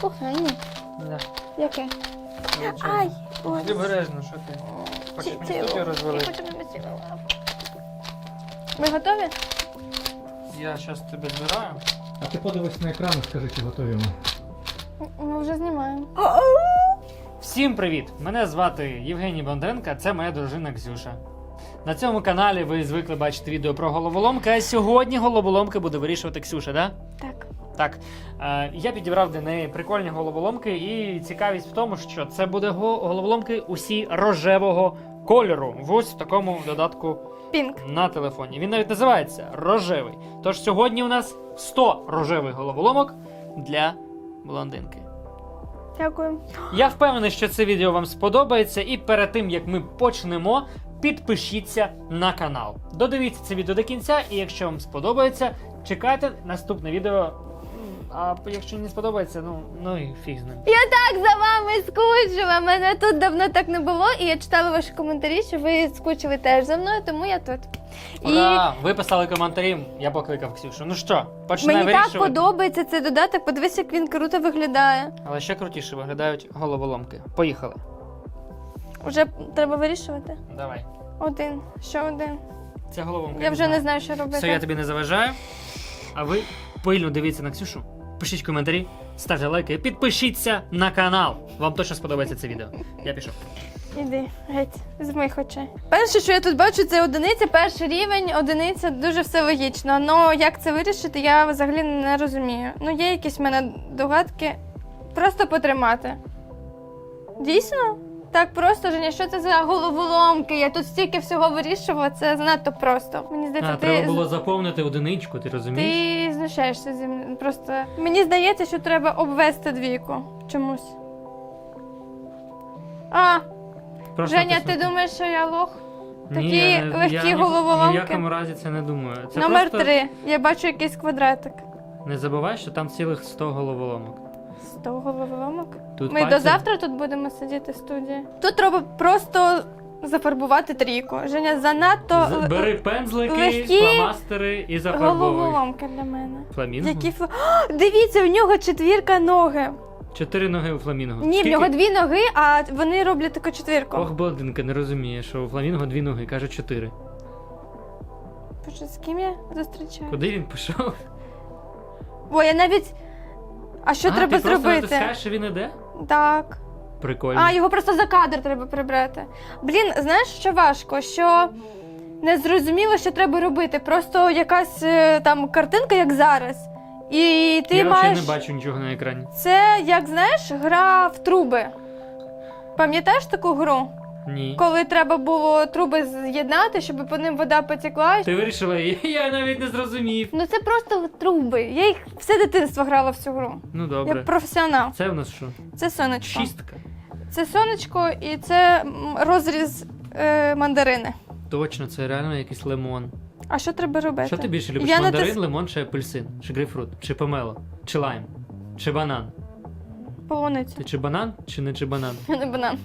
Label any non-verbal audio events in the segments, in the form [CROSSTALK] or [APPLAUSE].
Кохання. Да. Яке? Ай! Ой. Ти обережно, що ти? Хочеш Ці- мені розвалити? Я хочу мені цілу лапу. Ви готові? Я зараз тебе збираю. А ти подивись на екран і скажи, чи готові ми. Ми вже знімаємо. Всім привіт! Мене звати Євгеній Бондаренко, це моя дружина Ксюша. На цьому каналі ви звикли бачити відео про головоломки, а сьогодні головоломки буде вирішувати Ксюша, да? Так. Так. Е, я підібрав для неї прикольні головоломки, і цікавість в тому, що це буде го- головоломки усі рожевого кольору. В ось в такому додатку Пінк. на телефоні. Він навіть називається рожевий. Тож сьогодні у нас 100 рожевих головоломок для блондинки. Дякую. Я впевнений, що це відео вам сподобається, і перед тим як ми почнемо, підпишіться на канал. Додивіться це відео до кінця, і якщо вам сподобається, чекайте наступне відео. А якщо не сподобається, ну, ну і фіг з ним. Я так за вами скучила. Мене тут давно так не було, і я читала ваші коментарі, що ви скучили теж за мною, тому я тут. Ура! Ви писали коментарі, я покликав Ксюшу. Ну що, І починай мені так подобається цей додаток. Подивись, як він круто виглядає. Але ще крутіше виглядають головоломки. Поїхали. Уже треба вирішувати. Давай. Один. Що один? Це головоломка. Я вже не знаю, що робити. Все, я тобі не заважаю. А ви пильно дивіться на Ксюшу, пишіть коментарі, ставте лайки підпишіться на канал. Вам точно сподобається це відео. Я пішов. Іди, геть, з моїх очей. Перше, що я тут бачу, це одиниця, перший рівень, одиниця, дуже все логічно. Ну як це вирішити, я взагалі не розумію. Ну, є якісь в мене догадки. Просто потримати. Дійсно? Так просто, Женя, що це за головоломки? Я тут стільки всього вирішувала, це занадто просто. Мені здається, А, ти, треба було заповнити одиничку, ти розумієш? ти знущаєшся зі мною. Просто мені здається, що треба обвести двійку чомусь. А, Просто Женя, ти думаєш, що я лох? Такі я не- легкі я ні- головоломки? Ні в якому разі це не думаю. Це Номер просто три. Я бачу якийсь квадратик. не забувай, що там цілих 100 головоломок. Сто головоломок. Тут Ми до пальцем- завтра тут будемо сидіти в студії. Тут треба просто зафарбувати трійку. Женя, занадто З- л- Бери пензлики, легкі фломастери і зафарбовуй. головоломки для мене. Фламінго? Які фла... О, дивіться, у нього четвірка ноги. Чотири ноги у фламінго. Ні, в Скільки? нього дві ноги, а вони роблять таку четвірку. Ох, блондинка не розуміє, що у фламінго дві ноги, каже чотири. Боже, з ким я зустрічаю? Куди він пішов? Ой, я навіть. А що а, треба ти просто зробити? натискаєш, що він іде? Так. Прикольно. А, його просто за кадр треба прибрати. Блін, знаєш, що важко? Що не зрозуміло, що треба робити. Просто якась е, там картинка, як зараз. І ти Я маєш. не бачу нічого на екрані. Це, як знаєш, гра в труби. Пам'ятаєш таку гру? Ні. Коли треба було труби з'єднати, щоб по ним вода потекла. Ти вирішила, [LAUGHS] я навіть не зрозумів. Ну це просто труби. Я їх все дитинство грала в цю гру. Ну Я професіонал. Це в нас що? Це сонечко. Шістка. Це сонечко і це розріз е, мандарини. Точно, це реально якийсь лимон. А що треба робити? Що ти більше любиш? Я Мандарин, натис- лимон чи апельсин? Чи грейпфрут? Чи помело? Чи лайм? Чи банан? Полуницю. Ти чи банан, чи не чи банан? [LAUGHS] Не банан.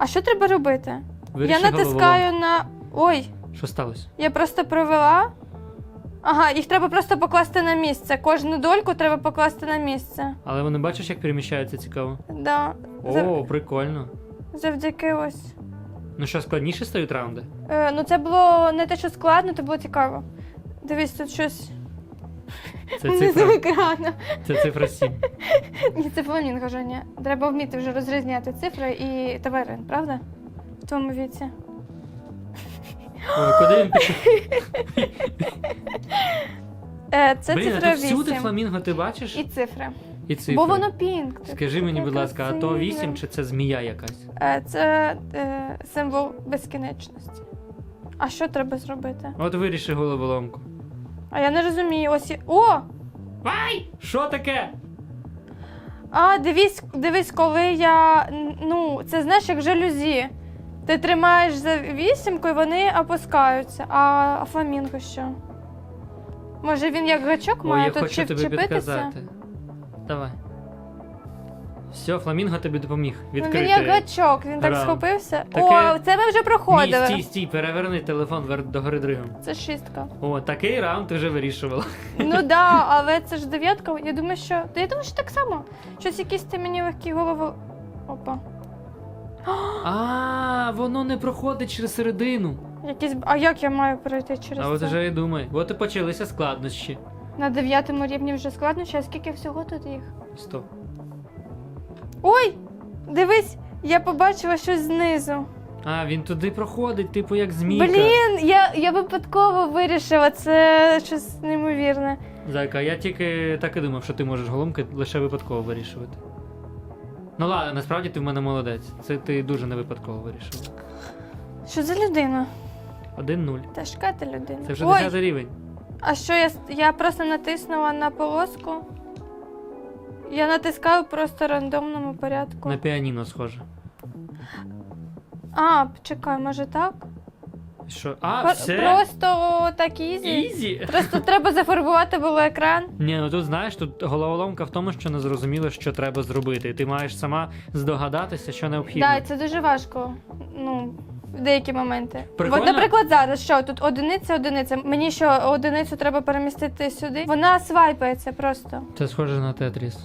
А що треба робити? Виріши я натискаю на. Ой. Що сталося? я просто провела. Ага, їх треба просто покласти на місце. Кожну дольку треба покласти на місце. Але вони бачиш, як переміщаються цікаво. Да. Зав- О, прикольно. Завдяки ось. Ну що, складніше стають раунди? Е, ну це було не те, що складно, це було цікаво. Дивись, тут щось Це цифра, екрану. це цифра 7. Ні, це фламінго, Женя. Треба вміти вже розрізняти цифри і тварин, правда? В твоєму віці. Ой, куди він [LAUGHS] пішов? Е, це Блін, а цифра тут всюди 8. фламінго ти бачиш? І цифри. І цифри. Бо воно пінк. Скажи мені, таке будь ласка, а то красиве. 8 чи це змія якась? Е, Це е, символ безкінечності. А що треба зробити? От виріши головоломку. А я не розумію. Ось. і- О! Ай! Що таке? А, дивись, дивись, коли я. н- Ну, це знаєш, як жалюзі. Ти тримаєш за вісімку і вони опускаються. А, а фламінго що? Може він як гачок Ой, має я тут хочу чи тобі підказати. Давай. Все, фламінго тобі допоміг Ну, відкрити. він як гачок, він так раунд. схопився. Таке- О, це ми вже Ні, проходили. стій, стій, переверни телефон вер- до гори дригом. Це шістка. О, такий раунд ти вже вирішувала. Ну [LAUGHS] да, але це ж дев'ятка. Я думаю, що. Та я думаю, що так само. Щось якісь ти мені легкі голови. Опа. А, воно не проходить через середину. Якісь. А як я маю пройти через А от це? вже і думай. От і почалися складнощі. На дев'ятому рівні вже складно, ще скільки всього тут їх? Стоп. Ой! Дивись, я побачила щось знизу. А, він туди проходить, типу як змійка. Блін, я, я випадково вирішила, це щось неймовірне. Зайка, я тільки так і думав, що ти можеш голомки лише випадково вирішувати. Ну ладно, насправді ти в мене молодець. Це ти дуже не випадково вирішив. Що за людина? 1-0. Тяжка ти людина. Це вже Ой, 10 рівень. а що я, я просто натиснула на полоску? Я натискаю просто рандомному порядку. На піаніно схоже. А, чекай, може так? Що? А, Про- все? Просто так ізі. Ізі? Просто треба зафарбувати було екран. Ні, ну тут знаєш, тут головоломка в тому, що не зрозуміло, що треба зробити. І ти маєш сама здогадатися, що необхідно. Так, це дуже важко. Ну, в деякі моменти. Прикольно. От, наприклад, зараз що тут одиниця, одиниця. Мені що одиницю треба перемістити сюди. Вона свайпається просто. Це схоже на Тетріс.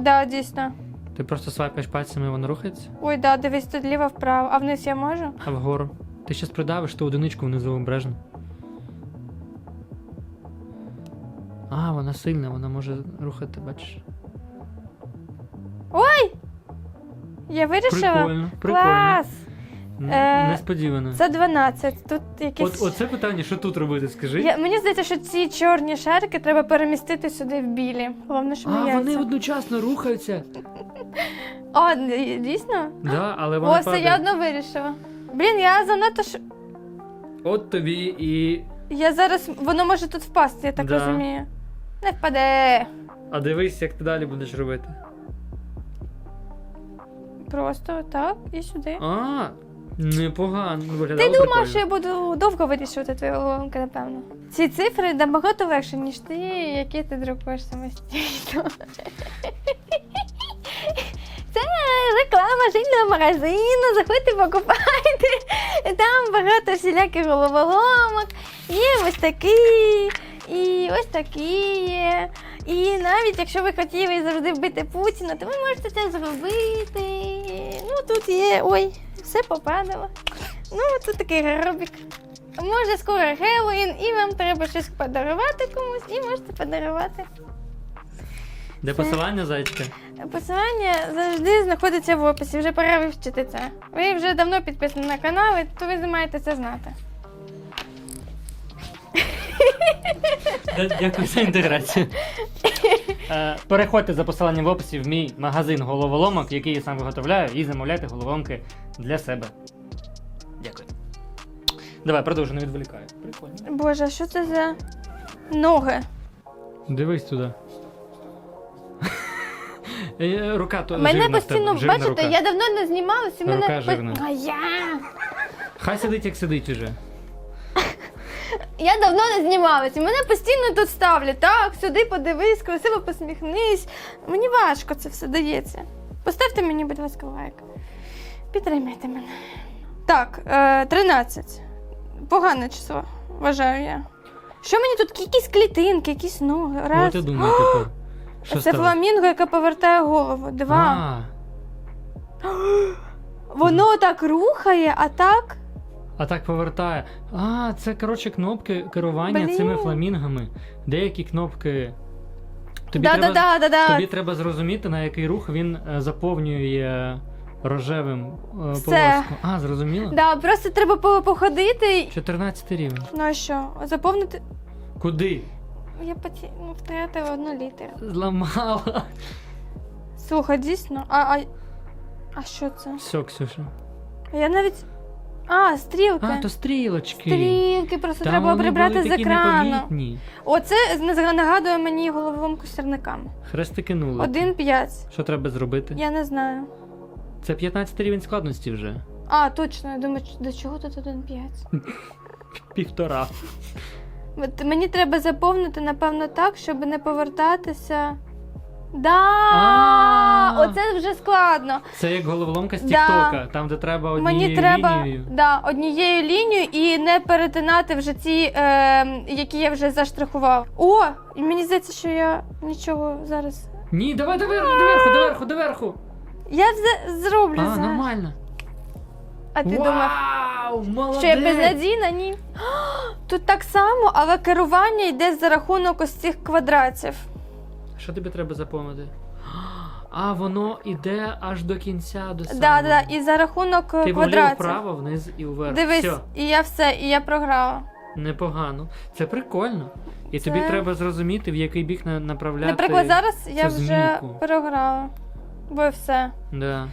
Да, дійсно. Ти просто свайпаєш пальцями, і воно рухається, Ой, да, дивись тут ліво вправо. А вниз я можу? а вгору. Ти щас придавиш ту одиничку внизу обережно. А, вона сильна, вона може рухати, бачиш. Я вирішила. Прикольно, прикольно. Клас! Е, Несподівано. Це 12. Тут якісь. От, оце питання, що тут робити, скажи. Я, мені здається, що ці чорні шарики треба перемістити сюди в білі. Головне, що А, вони одночасно рухаються. О, дійсно? Да, але вона О, падає. я одно вирішила. Блін, я занадто ш... От тобі і. Я зараз. Воно може тут впасти, я так Да. розумію. Не впаде. А дивись, як ти далі будеш робити. Просто так і сюди. А, непогано. Ти думав, прикольно. що я буду довго вирішувати твою головоломку, напевно. Ці цифри набагато легше, ніж ті, які ти друкуєш самостійно. [LAUGHS] Це реклама жильного магазину. Заходьте, покупайте. Там багато всіляких головоломок. Є ось такі, і ось такі є. І навіть якщо ви хотіли завжди вбити Путіна, то ви можете це зробити. Ну тут є. Ой, все попадало. Ну, тут такий гробік. Може, скоро Хеллоуін, і вам треба щось подарувати комусь, і можете подарувати. Де посилання, зайчка? Посилання завжди знаходиться в описі, вже пора вивчити це. Ви вже давно підписані на канал, і то ви маєте це знати. Дякую за інтеграцію. [LAUGHS] Е, Переходьте за посиланням в описі в мій магазин головоломок, який я сам виготовляю, і замовляйте головоломки для себе. Дякую. Давай, продовжу, не відволікаю. Прикольно. Боже, а що це за ноги? Дивись туди. Е, Рука то Мене жирна в тебе, постійно, жирна бачите, рука. я давно не знімалася, і мене. Рука жирна. А я. Хай сидить, як сидить уже. Я давно не знімалася, мене постійно тут ставлять. Так, сюди подивись, красиво посміхнись. Мені важко це все дається. Поставте мені, будь ласка, лайк. Підтримайте мене. Так, е, 13. Погане число, вважаю я. Що мені тут якісь клітинки, якісь ноги. Раз. От і думаю тепер. Що це стало? фламінго, яке повертає голову. Два. А, Воно так рухає, а так. А так повертає. А, це коротше кнопки керування Блін. цими фламінгами. Деякі кнопки. Тобі, да, треба, да, да, да, да. тобі треба зрозуміти, на який рух він е, заповнює рожевим е, Все. полоску. А, зрозуміло? Да, просто треба по- походити. і- 14 рівень. Ну а що? Заповнити. Куди? Я поті... ну, втратила одну літеру. Зламала. Слухай, дійсно. А, а... а що це? Все, Ксюша. Я навіть. А, стрілки. А, то стрілочки. Стрілки, просто Там треба вони прибрати були з такі екрану. непомітні. Оце не- нагадує мені головоломку з сірниками. Хрестики нули. Один п'ять. Що треба зробити? Я не знаю. Це 15 рівень складності вже. А, точно, я думаю, до чого тут один п'ять? [LAUGHS] Півтора. От мені треба заповнити, напевно, так, щоб не повертатися Да, А. оце вже складно. Це як головоломка з Да. Тіктока, там, де треба однією Мені треба лінією. да, однією лінією і не перетинати вже ці, е, які я вже заштрихував. О, і мені здається, що я нічого зараз. Ні, давай доверху, доверху, доверху, доверху. Я вже зроблю А, зараз. нормально. А ти думав, Вау, молодець. що я безнадійна? Ні. [GASPS] Тут так само, але керування йде за рахунок ось цих квадратів. Що тобі треба запомнити? А, воно іде аж до кінця, до самого. Да, да, і за рахунок е, Ти вліво, квадратів. вправо, вниз і вверх. Дивись, Все, і я все, і я програла. непогано. Це прикольно. І тобі Це- треба зрозуміти, в який бік на- направляти. Наприклад, зараз я цю вже змійку. програла. Бо все. Да.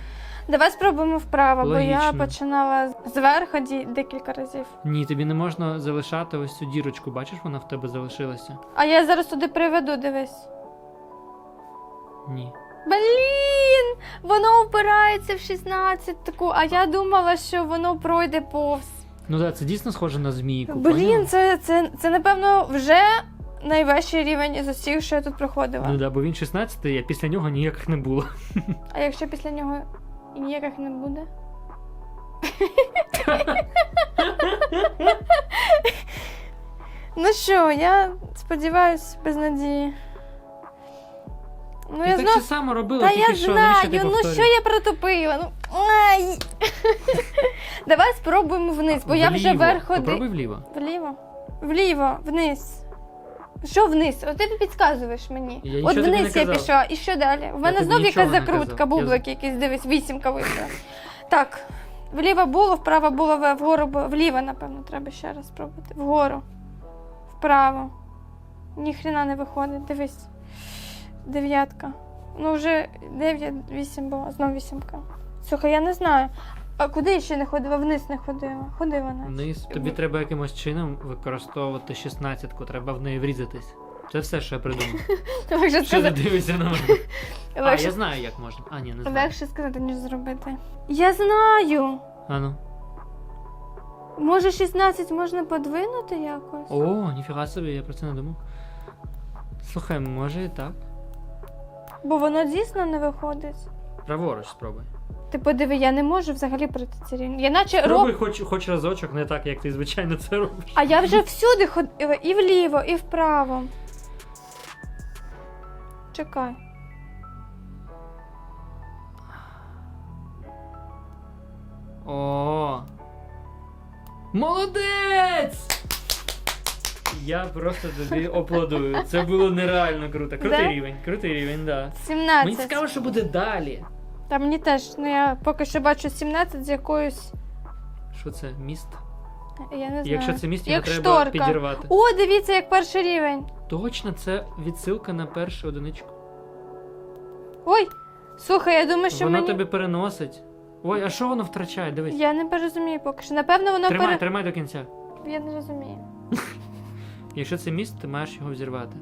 Давай спробуємо вправо, бо я Логічно. починала зверху ді- декілька разів. Ні, тобі не можна залишати ось цю дірочку. Бачиш, вона в тебе залишилася? А я зараз туди приведу, дивись. Ні. Блін! Воно впирається в 16 таку, а я думала, що воно пройде повз. Ну так, це дійсно схоже на змійку. Блін, поняла? це, це, це напевно вже найвищий рівень з усіх, що я тут проходила. Ну да, бо він 16, а після нього ніяких не було. [LAUGHS] А якщо після нього і ніяких не буде? [LAUGHS] ну що, я сподіваюся, без надії. Ну, Ти я так знов... же само робила, Та тільки я що навіщо ти знаю, ну повторюєш? що я протупила? Ну, ай! [LAUGHS] Давай спробуємо вниз, бо я вже Вліво. вверх Попробуй ходив. вліво. Вліво? Вліво, вниз. Що вниз? От ти підказуєш мені. Я От нічого тобі вниз не я казав. пішла. І що далі? В мене тобі знов нічого якась не закрутка, казав. Бублик якийсь, дивись, вісімка вийшла. Так, вліво було, вправо було, в- вгору було. Вліво, напевно, треба ще раз спробувати. Вгору. Вправо. Ніхрена не виходить, дивись. Дев'ятка. Ну, вже дев'ять, вісім було, знов вісімка. Слухай, я не знаю. А куди я ще не ходила? Вниз не ходила. Ходила навіть. Вниз тобі треба якимось чином використовувати 16-ку, треба в неї врізатись. Це все, що я придумав. [LAUGHS] Легше Що ти сказати, дивишся на мене? [LAUGHS] А, легше, я знаю, як можна. А, ні, не знаю. легше сказати, ніж зробити. Я знаю. А ну. Може, 16 можна подвинути якось? О, ніфіга собі, я про це не думав. Слухай, може і так. Бо воно дійсно не виходить. Праворуч спробуй. Ти подиви, я не можу взагалі пройти ці рівні. Я наче Спробуй роб... хоч, хоч разочок, не так, як ти звичайно це робиш. А я вже всюди ходила, і вліво, і вправо. Чекай. О. Молодець! Я просто тобі аплодую. Це було нереально круто. Крутий Да? рівень, крутий рівень, да. 17. Мені цікаво, що буде далі. Та мені теж, ну я поки що бачу 17 з якоюсь. Що це? Міст? Я не знаю. Якщо це міст, його Як треба шторка. підірвати. О, дивіться, як перший рівень. Точно, це відсилка на першу одиничку. Ой, слухай, я думаю, що воно мені. тебе переносить. Ой, а що воно втрачає? Дивись. Я не розумію поки що. Напевно, воно Тримай, пере... тримай до кінця. Я не розумію. Якщо це міст, ти маєш його взірвати.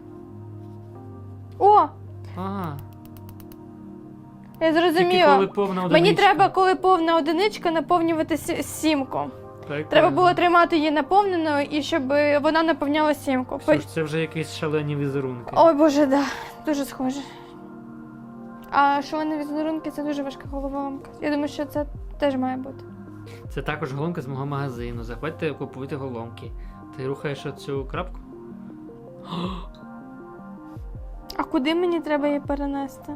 О, Ага. я зрозуміла. коли повна одиничка. Мені треба, коли повна одиничка, наповнювати сі- сімку. Прикольно. Треба було тримати її наповненою і щоб вона наповняла сімку. Що ж, це вже якісь шалені візерунки. Ой, боже, да, дуже схоже. А шалені візерунки це дуже важка головоломка. Я думаю, що це теж має бути. Це також голомка з мого магазину. Заходьте, купуйте голомки. Ти рухаєш оцю крапку? [GASPS] А куди мені треба її перенести?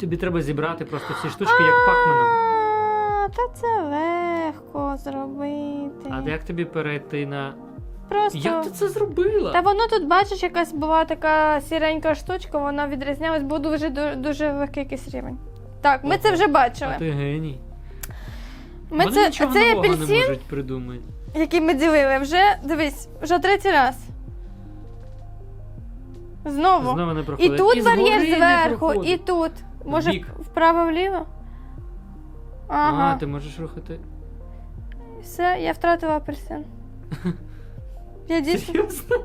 Тобі треба зібрати просто ці штучки, як пакменом. А, Та це легко зробити. А як тобі перейти на. Просто. Як ти це зробила? Та воно тут, бачиш, якась була така сіренька штучка, вона відрізнялась, бо дуже дуже, дуже легкий якийсь рівень. Так, ми це вже бачили. А ти геній. Ми Вони це, нічого цей нового не апельсин, можуть придумати. який ми ділили, вже дивись, вже третій раз. Знову. Знову не І проходить. тут згори бар'єр не зверху, проходить. і тут. Може, Вбік. вправо-вліво? Ага. А, ти можеш рухати. Все, я втратила апельсин. [LAUGHS] Я дійсно. Серйозно?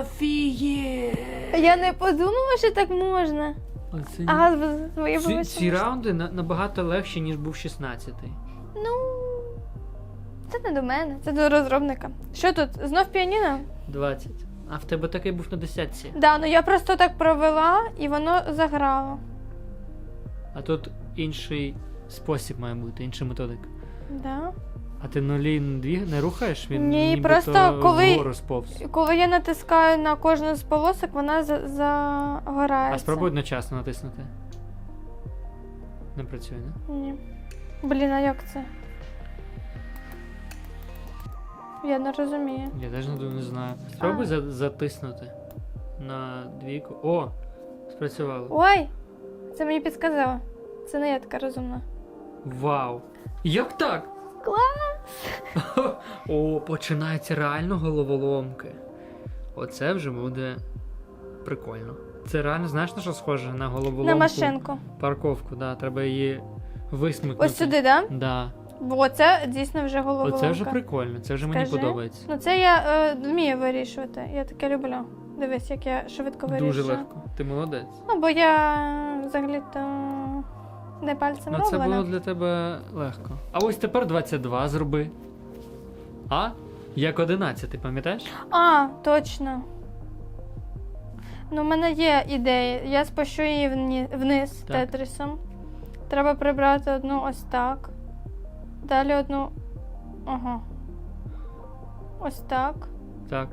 Афіє! Я не подумала, що так можна. Оце А, моє ці, ці раунди на- набагато легші, ніж був 16-й. Ну. Це не до мене, це до розробника. Що тут? Знов піаніно? 20. А в тебе такий був на десятці. Да, ну я просто так провела і воно заграло. А тут інший спосіб має бути, інша методика. Да. А ти нулі не рухаєш? Він Ні, нібито просто коли- вгору сповз. Коли я натискаю на кожну з полосок, вона за- загорається. А спробуй одночасно натиснути. Не працює, не? Ні. Блін, а як це? Я не розумію. Я теж не, не знаю. Спробуй за, затиснути на двійку. О! Спрацювало. Ой! Це мені підсказало. Це не я така розумна. Вау! Як так? Клас! [LAUGHS] О, починається реально головоломки. Оце вже буде прикольно. Це реально, знаєш, на що схоже? На головоломку. На машинку. Парковку, да. Треба її висмикнути. Ось сюди, да? Да. Бо це дійсно вже головоломка. Оце вже прикольно, це вже мені подобається. Ну це я е, вмію вирішувати. Я таке люблю. Дивись, як я швидко вирішую. Дуже легко. Ти молодець. Ну, бо я взагалі-то не пальцем Ну, це було для тебе легко. А ось тепер 22 зроби. А? Як 11, ти пам'ятаєш? А, точно. Ну, в мене є ідея. Я спущу її вні- вниз Так. тетрісом. Треба прибрати одну ось так. Далі одну. Ага. Ось так. Так,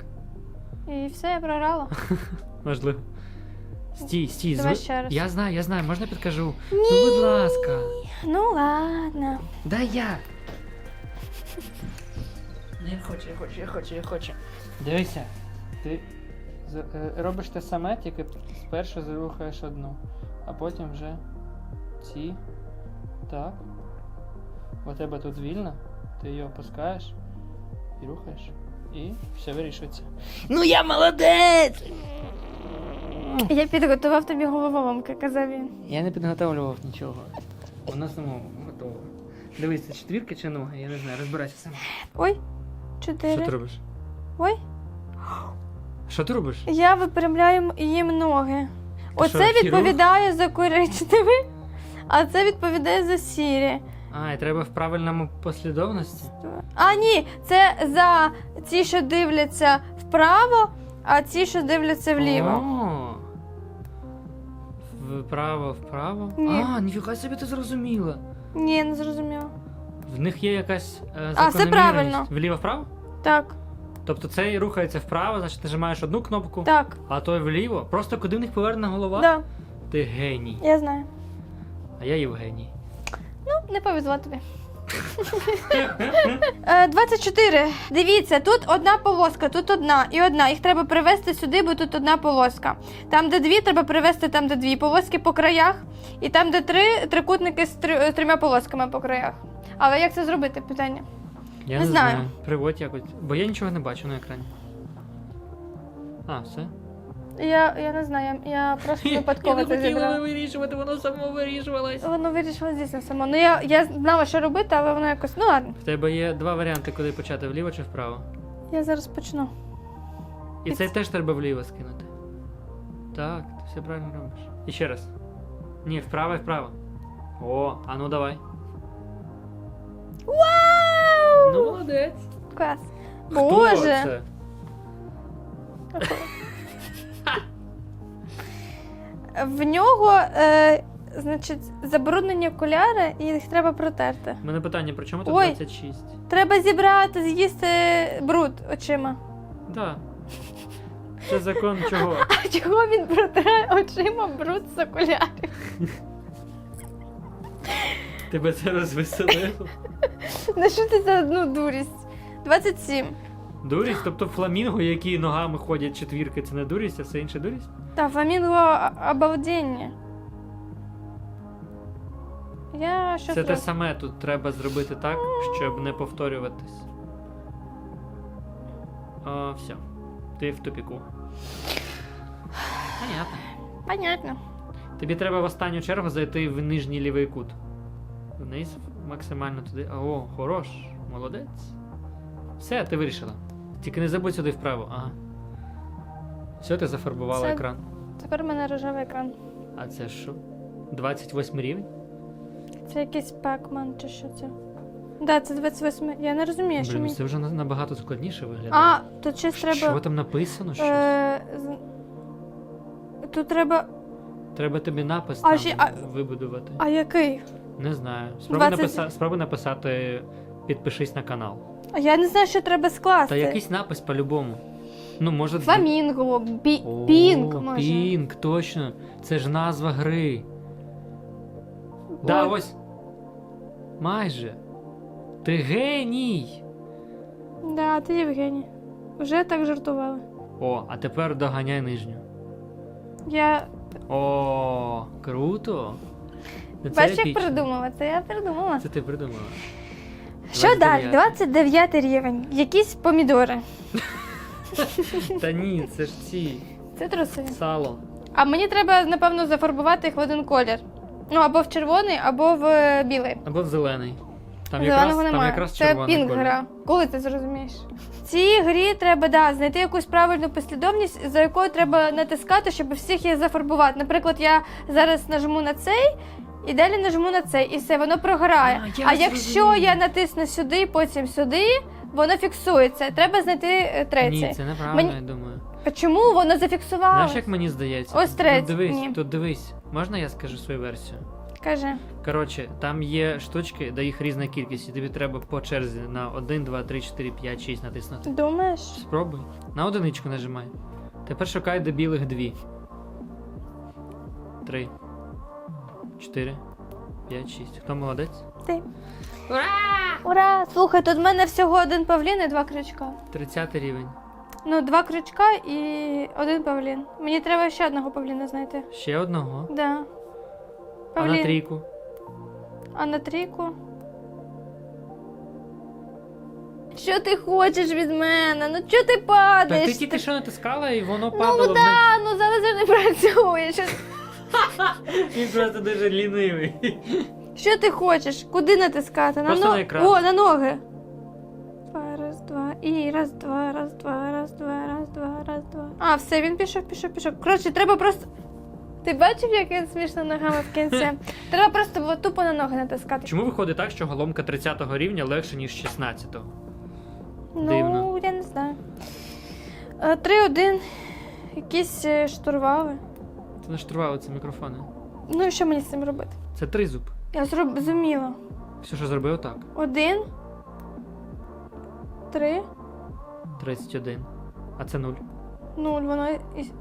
І все, я програла. [LAUGHS] важливо. Стій, стій, Давай зв- ще раз. Я знаю, я знаю, можна підкажу. Ну, будь ласка. Ну ладно. Дай я. Не я хочу, я хочу, я хочу, я хочу. Дивися, ти з- е, робиш те саме, тільки спершу зарухаєш одну, а потім вже ці. Так. У тебе тут вільно, ти її опускаєш і рухаєш. І все вирішується. Ну я молодець! Я підготував тобі головоломки, казав він. Я не підготовлював нічого. Воно само готово. Дивись, це четвірка чи ноги, я не знаю, розбирайся сама. Ой, Що чотири. ти робиш? Ой, Що ти робиш? я випрямляю їм ноги. Оце хірург? відповідає за коричневий, а це відповідає за сірі. А, і треба в правильному послідовності. А, ні, це за ті, що дивляться вправо, а ті, що дивляться вліво. О. Вправо, вправо. Ні. А, ніфіга собі ти зрозуміла. Ні, не зрозуміла. В них є якась е, А, все правильно. Вліво-вправо? Так, Тобто цей рухається вправо, значить нажимаєш одну кнопку, так, а той вліво. Просто куди в них повернена голова? да, Ти геній. я знаю. А я Євгеній. Ну, не повезло тобі. Е, 24. Дивіться, тут одна полоска, тут одна і одна. Їх треба привезти сюди, бо тут одна полоска. Там, де дві, треба привезти там, де дві полоски по краях. І там, де три, трикутники з три- трьома полосками по краях. Але як це зробити? Питання. Я Не не, знаю. знаю. Приводь якось. Бо я нічого не бачу на екрані. А, все. Я, я не знаю, я, я просто випадково це зібрала. вирішувати, воно само вирішувалось. Воно вирішило дійсно само. Ну я, я знала, що робити, але воно якось. Ну ладно, В тебе є два варіанти, куди почати вліво чи вправо. я зараз почну. І цей теж треба вліво скинути. Так, ти все правильно робиш. І ще раз. Ні, вправо і вправо. О, а ну давай. Вау! Ну молодець. Клас. Хто Боже! це? В нього, е, значить, забруднені окуляри, і їх треба протерти. У мене питання, при чому тут Ой. 26? Треба зібрати, з'їсти бруд очима. Так. Це закон чого? [LAUGHS] А чого він протирає очима бруд з окулярів? Тебе це розвеселило? [LAUGHS] На що ти за одну дурість? 27. Дурість, тобто фламінго, які ногами ходять четвірки, це не дурість, а все інше дурість? Та фламінго обалдення. Я що Це те саме тут треба зробити так, щоб не повторюватись. О, все. Ти в тупіку. Понятно. Понятно. Тобі треба в останню чергу зайти в нижній лівий кут. Вниз максимально туди. О, хорош, молодець. Все, ти вирішила. Тільки не забудь сюди вправо. Ага. Все, ти зафарбувала Це- екран. Тепер у мене рожевий екран. А це що? 28 рівень? Це якийсь пакман чи що це? Да, це 28. Я не розумію, що Блін, ну мені. це вже набагато складніше виглядає. А, тут щось Що треба. там написано? Щось? Е, Тут треба. Треба тобі напис а там ще- а- вибудувати. А який? Не знаю. Спробуй, 20 написа... Спробуй написати підпишись на канал. А я не знаю, що треба скласти. Та якийсь напис по-любому. Ну, може. Фламінго, бі... О, пінк, може. Пінк, точно. Це ж назва гри. Да, ось. Майже. Ти геній. Да, ти Євгеній. Вже так жартували. О, а тепер доганяй нижню. Я. О, круто. Бачиш, як епічно. придумала? Це я придумала. Це ти придумала. Що далі? 29. 29 рівень. Якісь помідори. [LAUGHS] Та ні, це ж ці. Це труси. Сало. А мені треба, напевно, зафарбувати їх в один колір. Ну, або в червоний, або в е, білий. Або в зелений. Там якраз, Зеленого там немає. якраз Це червоний пінк колір. гра. Коли ти зрозумієш? В цій грі треба да, знайти якусь правильну послідовність, за якою треба натискати, щоб всіх їх зафарбувати. Наприклад, я зараз нажму на цей. І далі нажму на цей, і все, воно програє. А, я А, якщо я натисну сюди, потім сюди, воно фіксується. Треба знайти е, третій. Ні, це неправильно, Мені- я думаю. А чому воно зафіксувало? Знаєш, як мені здається? Ось Тут дивись, ні. тут дивись. Можна я скажу свою версію? Кажи. Коротше, там є штучки, де їх різна кількість, і тобі треба по черзі на 1, 2, 3, 4, 5, 6 натиснути. Думаєш? Спробуй. На одиничку нажимай. Тепер шукай де білих дві. Три. Чотири. П'ять, шість. Хто молодець? Ти. Ура! Ура! Слухай, тут в мене всього один павлін і два крючка. 30 рівень. Ну, два крючка і один павлін. Мені треба ще одного павліна знайти. Ще одного. Да. А на трійку. А на трійку. Що ти хочеш від мене? Ну чого ти Так падаєш? ти тільки що натискала і воно Ну падало да, ну зараз же не працює. Він просто дуже лінивий. що ти хочеш? Куди натискати? На, Просто на екран. О, на ноги. Два, раз, два. І раз, два, раз, два, раз, два, раз, два, раз, два. А, все, він пішов, пішов, пішов. Коротше, треба просто. Ти бачив, як він смішно ногами в кінці? [LAUGHS] Треба просто було тупо на ноги натискати. Чому виходить так, що голомка 30 рівня легше, ніж 16-го? Ну, Дивно. я не знаю. Е, Три-один. Якісь е, штурвали. Це не штурвали, це мікрофони. Ну і що мені з цим робити? Це тризуб. Я зрозуміла. Все, що зробив так. Один. Три. 31. А це 0. Нуль. Воно. і-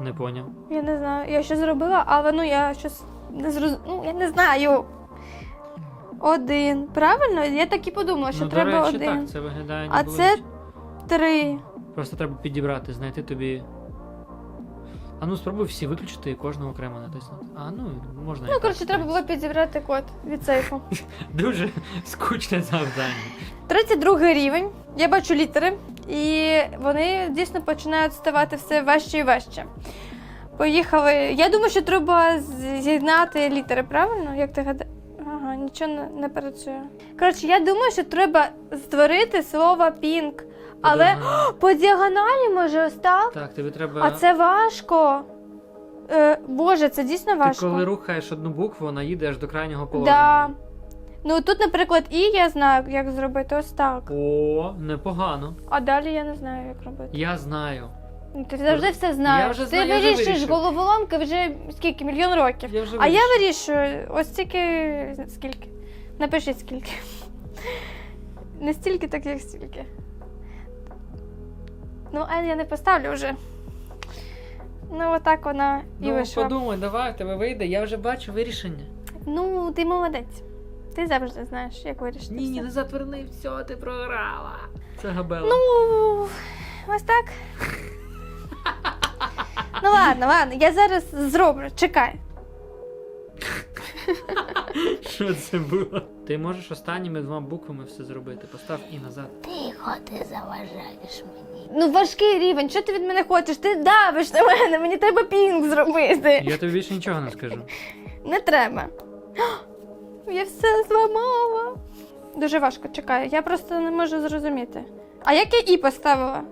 Не поняв. Я не знаю. Я щось зробила, але ну я щось не зроз... Ну, я не знаю. Один. Правильно? Я так і подумала, що ну, треба до речі, один. так, це виглядає А ніби це. Три. Просто треба підібрати, знайти тобі. А ну спробуй всі виключити і кожного окремо натиснути. А, ну можна. Ну, коротше, треба було підібрати код від сейфу. [LAUGHS] Дуже скучне завдання. 32 рівень. Я бачу літери, і вони дійсно починають ставати все важче і важче. Поїхали. Я думаю, що треба з'єднати літери, правильно? Як ти гадаєш? Ага, нічого не, не працює. Коротше, я думаю, що треба створити слово пінк. Але по діагоналі може ось так. Так, тобі треба. А це важко. Е, Боже, це дійсно Ти важко. коли рухаєш одну букву, вона їде аж до крайнього положення. Да. Ну тут, наприклад, і я знаю, як зробити ось так. О, непогано. А далі я не знаю, як робити. Я знаю. Ну, Ти завжди все знаєш. Я вже Ти знаю, я вже вирішуєш вирішив. головоломки вже скільки? Мільйон років. Я вже А я вирішив. вирішую ось стільки. Скільки? Напишіть скільки. [LAUGHS] Не стільки, так як стільки. Ну, а я не поставлю вже. Ну, отак вона і Ну, вийшла. подумай, давай, в тебе вийде, я вже бачу вирішення. Ну, ти молодець. Ти завжди знаєш, як вирішити. Ні, ні, все. не затверни, все, ти програла. Це габела. Ну, ось так. ну ладно, ладно, я зараз зроблю. Чекай. Що це було? Ти можеш останніми двома буквами все зробити. Постав і назад. Тихо, ти заважаєш мені. Ну, важкий рівень, що ти від мене хочеш? Ти давиш на мене, мені треба пінг зробити. Я тобі більше нічого не скажу. Не треба. Я все зламала. Дуже важко, чекай, я просто не можу зрозуміти. А як я і поставила?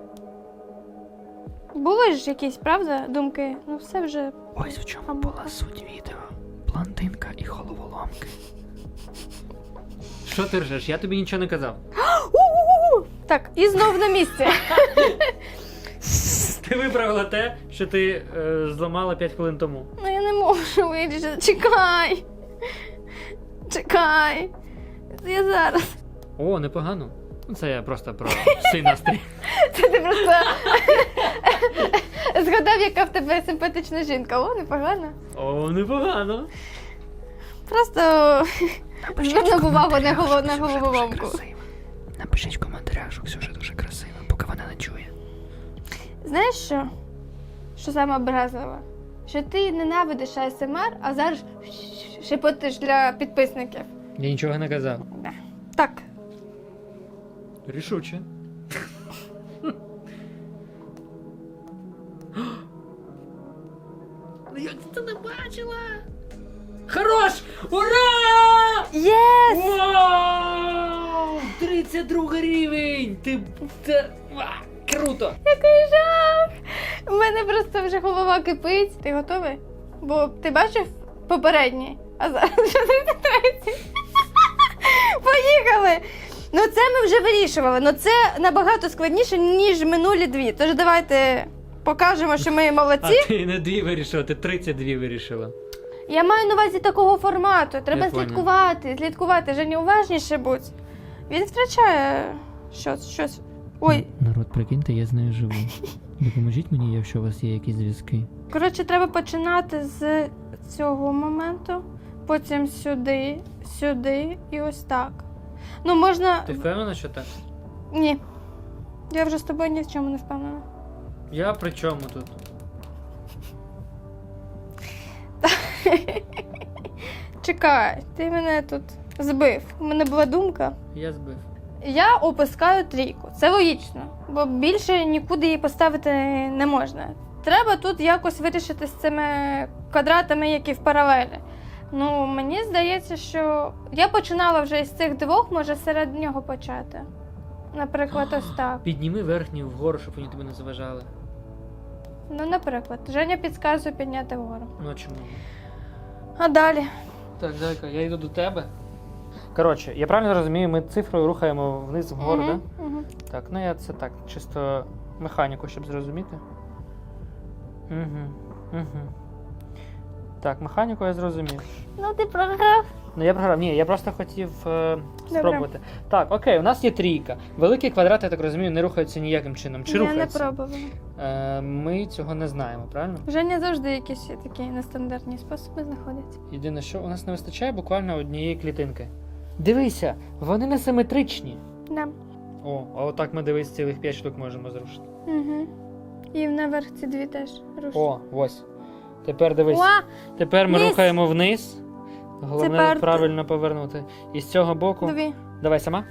Були ж якісь, правда, думки? Ну все вже. Ось в чому була суть відео. Блондинка і головоломки. Що ти ржеш? Я тобі нічого не казав. Так, і знов на місці. Ти виправила те, що ти е, зламала 5 хвилин тому. Ну я не можу вирішити. Чекай. Чекай. Я зараз. О, непогано. Ну, Це я просто про свій настрій. Це ти просто згадав, яка в тебе симпатична жінка. О, непогано. О, непогано. Просто звернув увагу на голов- на головоломку. Напишіть в коментарях, що Ксюша дуже красива, поки вона не чує. Знаєш що? Що саме образливе? Що ти ненавидиш АСМР, а зараз шепотиш для підписників. Я нічого не казав. Да. Так, Рішуче. [GASPS] Як ти це не бачила? Хорош! Ура! єс! Вау! 32 рівень! Ти. Це... Ва! Круто! Який жах! У мене просто вже голова кипить. Ти готовий? Бо ти бачив попередній, а зараз вже 33. [LAUGHS] Поїхали! Ну це ми вже вирішували. Ну це набагато складніше, ніж минулі дві. Тож давайте покажемо, що ми молодці. А ти не дві вирішила, ти 32 вирішила. Я маю на увазі такого формату. Треба Я слідкувати, слідкувати. Женя, уважніше будь. Він втрачає щось, щось. Ой, Народ, прикиньте, я з нею живу. [LAUGHS] Допоможіть мені, якщо у вас є якісь зв'язки. коротше, треба починати з цього моменту, потім сюди, сюди і ось так. Ну, можна. Ти впевнена, що так? Ні. Я вже з тобою ні в чому не впевнена. Я при чому тут? [LAUGHS] Чекай, ти мене тут збив. У мене була думка. Я збив. Я опускаю трійку. Це логічно, бо більше нікуди її поставити не можна. Треба тут якось вирішити з цими квадратами, які в паралелі. Ну, мені здається, що я починала вже із цих двох, може серед нього почати. Наприклад, ось так. [GASPS] Підніми верхню вгору, щоб вони тебе не заважали. Ну, наприклад, Женя підказує підняти вгору. Ну а чому? А далі. Так, зайка, я йду до тебе. Коротше, я правильно розумію, ми цифрою рухаємо вниз вгору, Мгм, так? мгм. Так, ну я це так, чисто механіку, щоб зрозуміти. Угу. Угу. Так, механіку я зрозумів. Ну, ти програв. Ну я програв. Ні, я просто хотів е, спробувати. Так, окей, у нас є трійка. Великі квадрати, я так розумію, не рухаються ніяким чином. Чи я не рухаються? пробувала. Е, ми цього не знаємо, правильно? Женя завжди якісь такі нестандартні способи знаходить. Єдине, що у нас не вистачає буквально однієї клітинки. Дивися, вони несиметричні. Да. О, а отак ми дивись цілих 5 штук можемо зрушити. Угу. І наверх ці дві теж рушать. О, ось. Тепер дивись. Уа! Тепер ми Вниз. рухаємо вниз. Головне Тепер- правильно повернути. І з цього боку. Дві. Давай сама.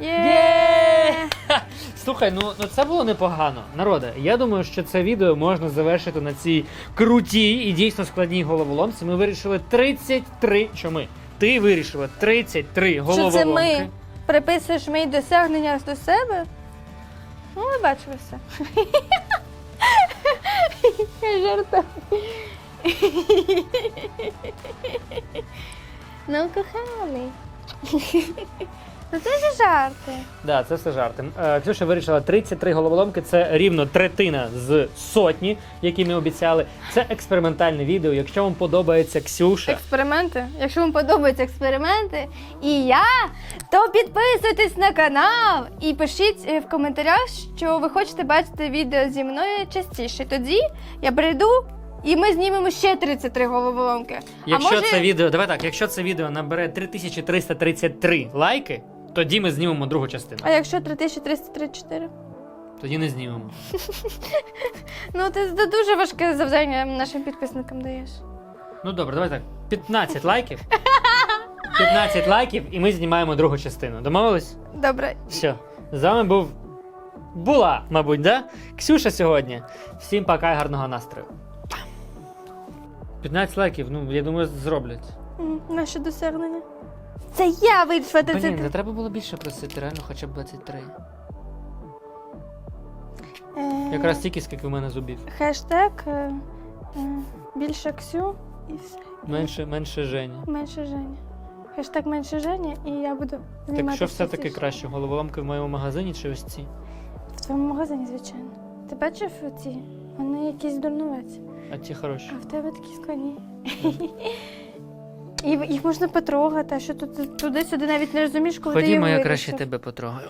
Є! [LAUGHS] Слухай, ну, ну це було непогано. Народе, я думаю, що це відео можна завершити на цій крутій і дійсно складній головоломці. Ми вирішили 33. Що ми? Ти вирішила 33 Що головоломки. це ми? Приписуєш мої досягнення до себе? Ну, ми бачили все. Я жартую. Ну, коханий. Ну це ж жарти. Да, це все жарти. Е, Ксюша вирішила 33 головоломки. Це рівно третина з сотні, які ми обіцяли. Це експериментальне відео. Якщо вам подобається Ксюша, Експерименти. Якщо вам подобаються експерименти і я, то підписуйтесь на канал і пишіть е, в коментарях, що ви хочете бачити відео зі мною частіше. Тоді я прийду і ми знімемо ще 33 головоломки. якщо а може... це відео, давай так, якщо це відео набере 3333 лайки, тоді ми знімемо другу частину. А якщо 3334? Тоді не знімемо. [LAUGHS] Ну, ти це дуже важке завдання нашим підписникам даєш. Ну добре, давай так. 15 лайків. 15 лайків, і ми знімаємо другу частину. Домовились? Добре. Все. З вами був. Була, мабуть, да? Ксюша сьогодні. Всім пока і гарного настрою. 15 лайків, ну, я думаю, зроблять. М, Наше досягнення. Це я вийшла до Блін, не це. треба було більше просити, реально хоча б 23. Е, Якраз стільки, скільки в мене зубів. Хештег е, е, більше Ксю і все. Менше, менше Жені. Менше Женя. Хештег менше Женя, і я буду Так що все-таки краще, головоломки в моєму магазині чи ось ці? В твоєму магазині, звичайно. Ти бачив ці? Вони якісь дурнувець. А ті хороші. А в тебе такі складні. І їх можна потрогати, а що тут туди-сюди навіть не розумієш, коли ти Ходімо, я краще вирішив. тебе потрогаю.